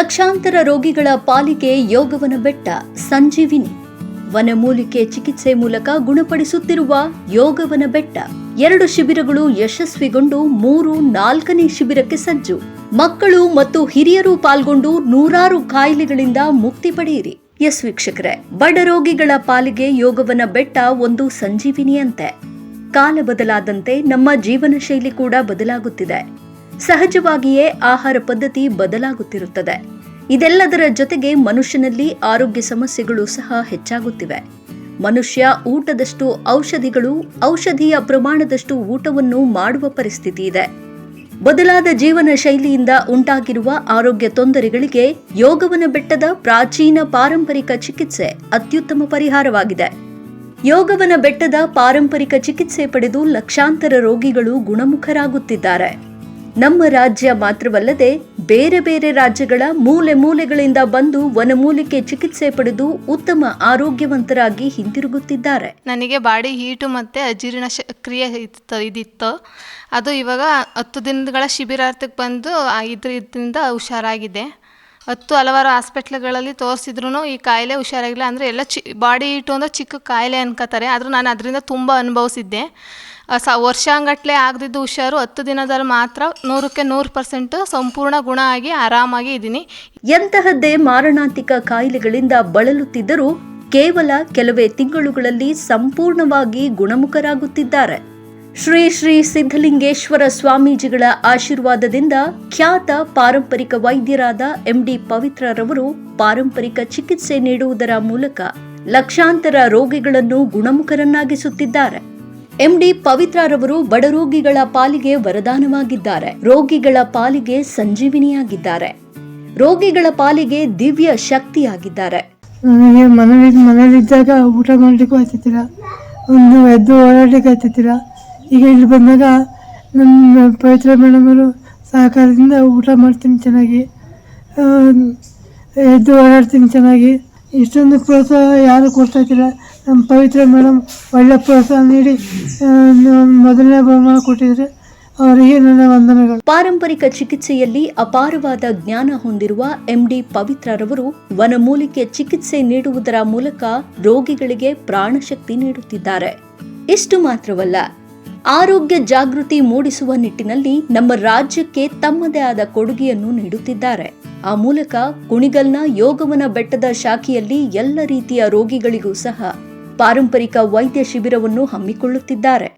ಲಕ್ಷಾಂತರ ರೋಗಿಗಳ ಪಾಲಿಗೆ ಯೋಗವನ ಬೆಟ್ಟ, ಸಂಜೀವಿನಿ. ವನಮೂಲಿಕೆ ಚಿಕಿತ್ಸೆ ಮೂಲಕ ಗುಣಪಡಿಸುತ್ತಿರುವ ಯೋಗವನ ಬೆಟ್ಟ. ಎರಡು ಶಿಬಿರಗಳು ಯಶಸ್ವಿಗೊಂಡು ಮೂರು ನಾಲ್ಕನೇ ಶಿಬಿರಕ್ಕೆ ಸಜ್ಜು. ಮಕ್ಕಳು ಮತ್ತು ಹಿರಿಯರು ಪಾಲ್ಗೊಂಡು ನೂರಾರು ಕಾಯಿಲೆಗಳಿಂದ ಮುಕ್ತಿ ಪಡೆಯಿರಿ. ಎಸ್ ವೀಕ್ಷಕರೇ, ಬಡ ರೋಗಿಗಳ ಪಾಲಿಗೆ ಯೋಗವನ ಬೆಟ್ಟ ಒಂದು ಸಂಜೀವಿನಿಯಂತೆ. ಕಾಲ ಬದಲಾದಂತೆ ನಮ್ಮ ಜೀವನ ಶೈಲಿ ಕೂಡ ಬದಲಾಗುತ್ತಿದೆ. ಸಹಜವಾಗಿಯೇ ಆಹಾರ ಪದ್ಧತಿ ಬದಲಾಗುತ್ತಿರುತ್ತದೆ. ಇದೆಲ್ಲದರ ಜೊತೆಗೆ ಮನುಷ್ಯನಲ್ಲಿ ಆರೋಗ್ಯ ಸಮಸ್ಯೆಗಳು ಸಹ ಹೆಚ್ಚಾಗುತ್ತಿವೆ. ಮನುಷ್ಯ ಊಟದಷ್ಟು ಔಷಧಿಗಳು, ಔಷಧಿಯ ಪ್ರಮಾಣದಷ್ಟು ಊಟವನ್ನು ಮಾಡುವ ಪರಿಸ್ಥಿತಿ ಇದೆ. ಬದಲಾದ ಜೀವನ ಶೈಲಿಯಿಂದ ಉಂಟಾಗಿರುವ ಆರೋಗ್ಯ ತೊಂದರೆಗಳಿಗೆ ಯೋಗವನ ಬೆಟ್ಟದ ಪ್ರಾಚೀನ ಪಾರಂಪರಿಕ ಚಿಕಿತ್ಸೆ ಅತ್ಯುತ್ತಮ ಪರಿಹಾರವಾಗಿದೆ. ಯೋಗವನ ಬೆಟ್ಟದ ಪಾರಂಪರಿಕ ಚಿಕಿತ್ಸೆ ಪಡೆದು ಲಕ್ಷಾಂತರ ರೋಗಿಗಳು ಗುಣಮುಖರಾಗುತ್ತಿದ್ದಾರೆ. ನಮ್ಮ ರಾಜ್ಯ ಮಾತ್ರವಲ್ಲದೆ ಬೇರೆ ಬೇರೆ ರಾಜ್ಯಗಳ ಮೂಲೆ ಮೂಲೆಗಳಿಂದ ಬಂದು ವನಮೂಲಿಕೆ ಚಿಕಿತ್ಸೆ ಪಡೆದು ಉತ್ತಮ ಆರೋಗ್ಯವಂತರಾಗಿ ಹಿಂದಿರುಗುತ್ತಿದ್ದಾರೆ. ನನಗೆ ಬಾಡಿ ಹೀಟು ಮತ್ತು ಅಜೀರ್ಣ ಕ್ರಿಯೆ ಇತ್ತು, ಇದಿತ್ತು. ಅದು ಇವಾಗ ಹತ್ತು ದಿನಗಳ ಶಿಬಿರಾರ್ಥಕ್ಕೆ ಬಂದು ಇದರಿಂದ ಹುಷಾರಾಗಿದೆ. ಹತ್ತು ಹಲವಾರು ಹಾಸ್ಪಿಟ್ಲ್ಗಳಲ್ಲಿ ತೋರಿಸಿದ್ರು ಈ ಕಾಯಿಲೆ ಹುಷಾರಾಗಿಲ್ಲ. ಅಂದರೆ ಎಲ್ಲ ಚಿ, ಬಾಡಿ ಇಟ್ಟು ಅಂದರೆ ಚಿಕ್ಕ ಕಾಯಿಲೆ ಅನ್ಕೋತಾರೆ. ಆದರೂ ನಾನು ಅದರಿಂದ ತುಂಬ ಅನುಭವಿಸಿದ್ದೆ. ಸ, ವರ್ಷಾಂಗಟ್ಲೆ ಆಗದಿದ್ದು ಹುಷಾರು ಹತ್ತು ದಿನದಲ್ಲಿ ಮಾತ್ರ ನೂರಕ್ಕೆ ನೂರು ಪರ್ಸೆಂಟು ಸಂಪೂರ್ಣ ಗುಣ ಆಗಿ ಆರಾಮಾಗಿ ಇದ್ದೀನಿ. ಎಂತಹದ್ದೇ ಮಾರಣಾಂತಿಕ ಕಾಯಿಲೆಗಳಿಂದ ಬಳಲುತ್ತಿದ್ದರೂ ಕೇವಲ ಕೆಲವೇ ತಿಂಗಳುಗಳಲ್ಲಿ ಸಂಪೂರ್ಣವಾಗಿ ಗುಣಮುಖರಾಗುತ್ತಿದ್ದಾರೆ. ಶ್ರೀ ಶ್ರೀ ಸಿದ್ಧಲಿಂಗೇಶ್ವರ ಸ್ವಾಮೀಜಿಗಳ ಆಶೀರ್ವಾದದಿಂದ ಖ್ಯಾತ ಪಾರಂಪರಿಕ ವೈದ್ಯರಾದ ಎಂಡಿ ಪವಿತ್ರರವರು ಪಾರಂಪರಿಕ ಚಿಕಿತ್ಸೆ ನೀಡುವುದರ ಮೂಲಕ ಲಕ್ಷಾಂತರ ರೋಗಿಗಳನ್ನು ಗುಣಮುಖರನ್ನಾಗಿಸುತ್ತಿದ್ದಾರೆ. ಎಂಡಿ ಪವಿತ್ರರವರು ಬಡರೋಗಿಗಳ ಪಾಲಿಗೆ ವರದಾನವಾಗಿದ್ದಾರೆ. ರೋಗಿಗಳ ಪಾಲಿಗೆ ಸಂಜೀವಿನಿಯಾಗಿದ್ದಾರೆ. ರೋಗಿಗಳ ಪಾಲಿಗೆ ದಿವ್ಯ ಶಕ್ತಿಯಾಗಿದ್ದಾರೆ. ಊಟ ಮಾಡಲಿಕ್ಕೂ ಒಂದು ಎದ್ದು ಓಡಾಡಲಿಕ್ಕೆ ಈಗ ಇಲ್ಲಿ ಬಂದಾಗ ನನ್ನ ಪವಿತ್ರ ಮೇಡಮರು ಸಹಕಾರದಿಂದ ಊಟ ಮಾಡ್ತೀನಿ ಚೆನ್ನಾಗಿ. ಎದ್ದು ಓಡಾಡ್ತೀನಿ ಚೆನ್ನಾಗಿ. ಇಷ್ಟೊಂದು ಪ್ರೋತ್ಸಾಹ ಯಾರು ಕೊಡ್ತಾ ಇದ್ದಿಲ್ಲ ನಮ್ಮ ಪವಿತ್ರ ಮೇಡಮ್ ಒಳ್ಳೆ ಪ್ರೋತ್ಸಾಹ ನೀಡಿ ಮೊದಲನೇ ಬಹುಮಾನ ಕೊಟ್ಟಿದ್ರೆ. ಅವರಿಗೆ ನನ್ನ ವಂದನೆಗಳು. ಪಾರಂಪರಿಕ ಚಿಕಿತ್ಸೆಯಲ್ಲಿ ಅಪಾರವಾದ ಜ್ಞಾನ ಹೊಂದಿರುವ ಎಂಡಿ ಪವಿತ್ರರವರು ವನಮೂಲಿಕೆ ಚಿಕಿತ್ಸೆ ನೀಡುವುದರ ಮೂಲಕ ರೋಗಿಗಳಿಗೆ ಪ್ರಾಣಶಕ್ತಿ ನೀಡುತ್ತಿದ್ದಾರೆ. ಇಷ್ಟು ಮಾತ್ರವಲ್ಲ ಆರೋಗ್ಯ ಜಾಗೃತಿ ಮೂಡಿಸುವ ನಿಟ್ಟಿನಲ್ಲಿ ನಮ್ಮ ರಾಜ್ಯಕ್ಕೆ ತಮ್ಮದೇ ಆದ ಕೊಡುಗೆಯನ್ನು ನೀಡುತ್ತಿದ್ದಾರೆ. ಆ ಮೂಲಕ ಕುಣಿಗಲ್ನ ಯೋಗವನ ಬೆಟ್ಟದ ಶಾಖೆಯಲ್ಲಿ ಎಲ್ಲ ರೀತಿಯ ರೋಗಿಗಳಿಗೂ ಸಹ ಪಾರಂಪರಿಕ ವೈದ್ಯ ಶಿಬಿರವನ್ನು ಹಮ್ಮಿಕೊಳ್ಳುತ್ತಿದ್ದಾರೆ.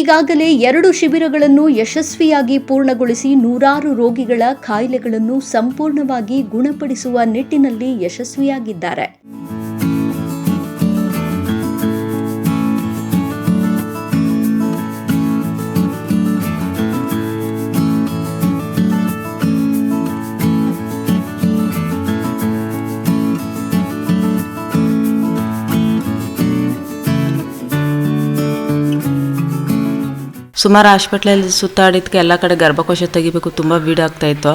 ಈಗಾಗಲೇ ಎರಡು ಶಿಬಿರಗಳನ್ನು ಯಶಸ್ವಿಯಾಗಿ ಪೂರ್ಣಗೊಳಿಸಿ ನೂರಾರು ರೋಗಿಗಳ ಕಾಯಿಲೆಗಳನ್ನು ಸಂಪೂರ್ಣವಾಗಿ ಗುಣಪಡಿಸುವ ನಿಟ್ಟಿನಲ್ಲಿ ಯಶಸ್ವಿಯಾಗಿದ್ದಾರೆ. ಸುಮಾರು ಹಾಸ್ಪಿಟ್ಲಲ್ಲಿ ಸುತ್ತಾಡಿದ್ಕೆ ಎಲ್ಲ ಕಡೆ ಗರ್ಭಕೋಶ ತೆಗಿಬೇಕು ತುಂಬ ಇತ್ತು.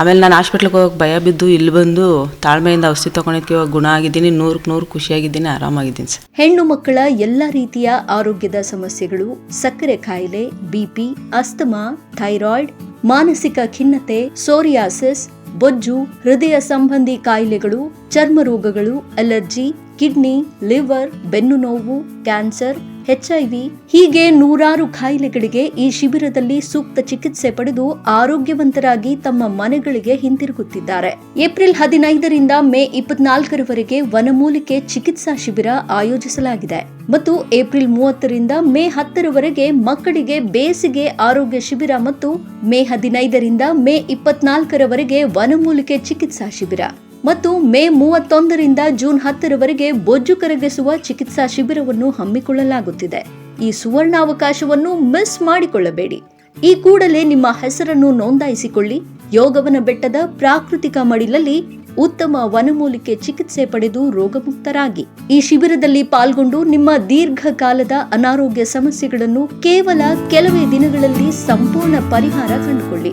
ಆಮೇಲೆ ನಾನು ಹಾಸ್ಪಿಟ್ಲಿಗೆ ಹೋಗಕ್ಕೆ ಭಯ ಬಿದ್ದು ಇಲ್ಲಿ ಬಂದು ತಾಳ್ಮೆಯಿಂದ ಔಷಧಿ ತೊಗೊಂಡಿದ್ದಕ್ಕೆ ಇವಾಗ ಗುಣ ಆಗಿದ್ದೀನಿ, ನೂರಕ್ಕೆ ನೂರು ಖುಷಿಯಾಗಿದ್ದೀನಿ, ಆರಾಮಾಗಿದ್ದೀನಿ ಸರ್. ಹೆಣ್ಣು ಮಕ್ಕಳ ಎಲ್ಲ ರೀತಿಯ ಆರೋಗ್ಯದ ಸಮಸ್ಯೆಗಳು, ಸಕ್ಕರೆ ಕಾಯಿಲೆ ಬಿಪಿ ಅಸ್ತಮಾ, ಥೈರಾಯ್ಡ್, ಮಾನಸಿಕ ಖಿನ್ನತೆ, ಸೋರಿಯಾಸಿಸ್, ಬೊಜ್ಜು, ಹೃದಯ ಸಂಬಂಧಿ ಕಾಯಿಲೆಗಳು, ಚರ್ಮ ರೋಗಗಳು, ಅಲರ್ಜಿ, ಕಿಡ್ನಿ, ಲಿವರ್, ಬೆನ್ನು ನೋವು, ಕ್ಯಾನ್ಸರ್ ಎಚ್ಐವಿ ಹೀಗೆ ನೂರಾರು ಕಾಯಿಲೆಗಳಿಗೆ ಈ ಶಿಬಿರದಲ್ಲಿ ಸೂಕ್ತ ಚಿಕಿತ್ಸೆ ಪಡೆದು ಆರೋಗ್ಯವಂತರಾಗಿ ತಮ್ಮ ಮನೆಗಳಿಗೆ ಹಿಂತಿರುಗುತ್ತಿದ್ದಾರೆ ಏಪ್ರಿಲ್ ಹದಿನೈದರಿಂದ ಮೇ ಇಪ್ಪತ್ನಾಲ್ಕರವರೆಗೆ ವನಮೂಲಿಕೆ ಚಿಕಿತ್ಸಾ ಶಿಬಿರ ಆಯೋಜಿಸಲಾಗಿದೆ. ಮತ್ತು ಏಪ್ರಿಲ್ ಮೂವತ್ತರಿಂದ ಮೇ ಹತ್ತರವರೆಗೆ ಮಕ್ಕಳಿಗೆ ಬೇಸಿಗೆ ಆರೋಗ್ಯ ಶಿಬಿರ ಮತ್ತು ಮೇ ಹದಿನೈದರಿಂದ ಮೇ ಇಪ್ಪತ್ನಾಲ್ಕರವರೆಗೆ ವನಮೂಲಿಕೆ ಚಿಕಿತ್ಸಾ ಶಿಬಿರ. ಮತ್ತು ಮೇ ಮೂವತ್ತೊಂದರಿಂದ ಜೂನ್ ಹತ್ತರವರೆಗೆ ಬೊಜ್ಜು ಕರಗಿಸುವ ಚಿಕಿತ್ಸಾ ಶಿಬಿರವನ್ನು ಹಮ್ಮಿಕೊಳ್ಳಲಾಗುತ್ತಿದೆ. ಈ ಸುವರ್ಣಾವಕಾಶವನ್ನು ಮಿಸ್ ಮಾಡಿಕೊಳ್ಳಬೇಡಿ. ಈ ಕೂಡಲೇ ನಿಮ್ಮ ಹೆಸರನ್ನು ನೋಂದಾಯಿಸಿಕೊಳ್ಳಿ. ಯೋಗವನ ಬೆಟ್ಟದ ಪ್ರಾಕೃತಿಕ ಮಡಿಲಲ್ಲಿ ಉತ್ತಮ ವನಮೂಲಿಕೆ ಚಿಕಿತ್ಸೆ ಪಡೆದು ರೋಗಮುಕ್ತರಾಗಿ. ಈ ಶಿಬಿರದಲ್ಲಿ ಪಾಲ್ಗೊಂಡು ನಿಮ್ಮ ದೀರ್ಘಕಾಲದ ಅನಾರೋಗ್ಯ ಸಮಸ್ಯೆಗಳನ್ನು ಕೇವಲ ಕೆಲವೇ ದಿನಗಳಲ್ಲಿ ಸಂಪೂರ್ಣ ಪರಿಹಾರ ಕಂಡುಕೊಳ್ಳಿ.